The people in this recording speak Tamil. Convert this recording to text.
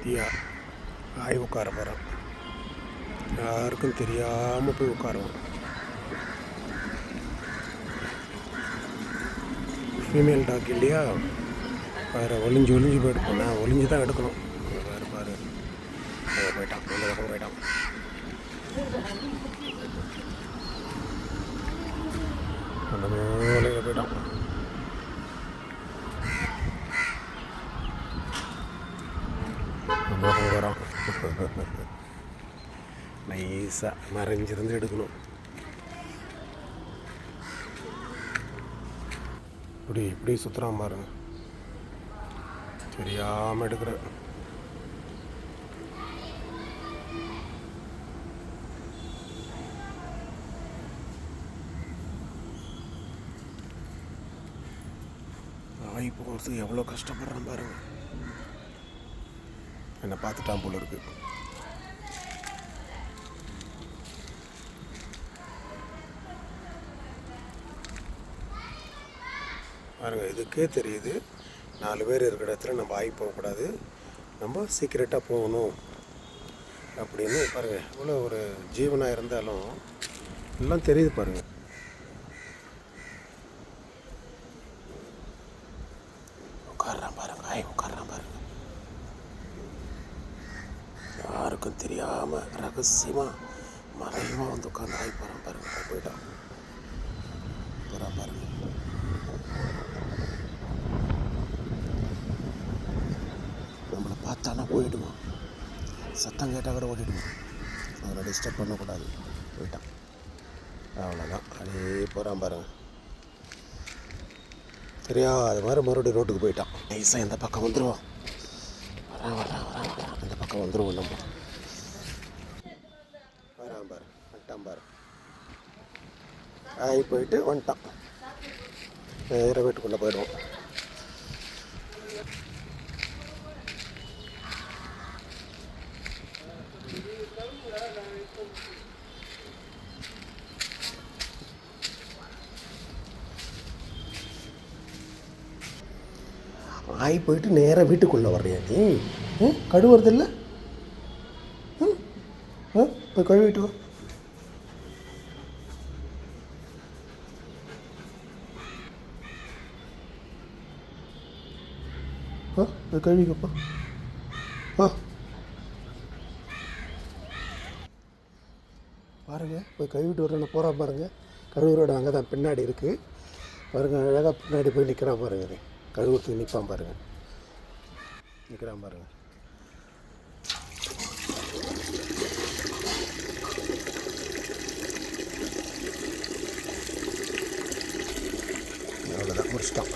தியா ஆய் உட்கார போகிறான் யாருக்கும் தெரியாமல் போய் உட்காருவோம் ஃபீமேல் டாக் இல்லையா? வேறு ஒளிஞ்சு ஒளிஞ்சு போயிட்டு நான் ஒளிஞ்சு தான் எடுக்கணும். வேறு பாரு. போயிட்டான். இந்த பக்கம் போயிட்டான். அந்த மூலையில் போயிட்டான். அந்த பக்கம் நைஸாக மறைஞ்சிருந்து எடுக்கணும். இப்படி இப்படி சுற்றுறான் பாருங்க. தெரியாமல் எடுக்கிற. நாய் போகிறதுக்கு எவ்வளோ கஷ்டப்படுறான் பாருங்கள் என்னை பார்த்துட்டான் போல இருக்கு. பாருங்கள் இதுக்கே தெரியுது நாலு பேர் இருக்கிற இடத்துல நம்ம ஆகி போகக்கூடாது. நம்ம சீக்கிரட்டாக போகணும். அப்படின்னு பாருங்கள் இவ்வளோ ஒரு ஜீவனாக இருந்தாலும் எல்லாம் தெரியுது பாருங்கள் உட்காடுறான் பாருங்க ஆய் உட்காடுறான் பாருங்க. யாருக்கும் தெரியாமல் ரகசியமாக மறைவாக வந்து உட்காந்து ஆய் போகிறான் பாருங்க போயிட்டான் போகிறான் பாருங்க. நம்மளை பார்த்தானா போயிடுவான் சத்தம் கேட்டால் கூட ஓடிடுவான் அவரை டிஸ்டர்ப் பண்ணக்கூடாது. போயிட்டான் அவ்வளோதான் அப்படியே போகிறான் பாருங்க. தெரியாது மாதிரி மறுபடியும் ரோட்டுக்கு போயிட்டான். நைஸாக இந்த பக்கம் வந்துடுவோம் வரான் வரான் வரான் வரான் இந்த பக்கம் வந்துடுவோம் நம்ம வரான் பாரு வந்துட்டான் பாரு ஆகி போயிட்டு வந்துட்டான் நேராக வீட்டுக்குள்ளே போயிடுவோம். ஆகி போயிட்டு நேராக வீட்டுக்குள்ளே வர்றியா நீ? ம் கழுவுறது ம் ஆ போய் கழுவிட்டு வா. ஆ போய் கழுவிக்கப்பா ஆ பாருங்க போய் கழுவிட்டு வரேன்னு போகிறான் பாருங்கள் கழுவுறோட அங்கே தான் பின்னாடி இருக்குது பாருங்கள் அழகாக பின்னாடி போய் நிற்கிறான் பாருங்கள் கழுவுறதுக்கு நிற்பான் பாருங்கள் நிற்கிறான் பாருங்கள் அவ்வளோதான் முடிச்சிட்டான்.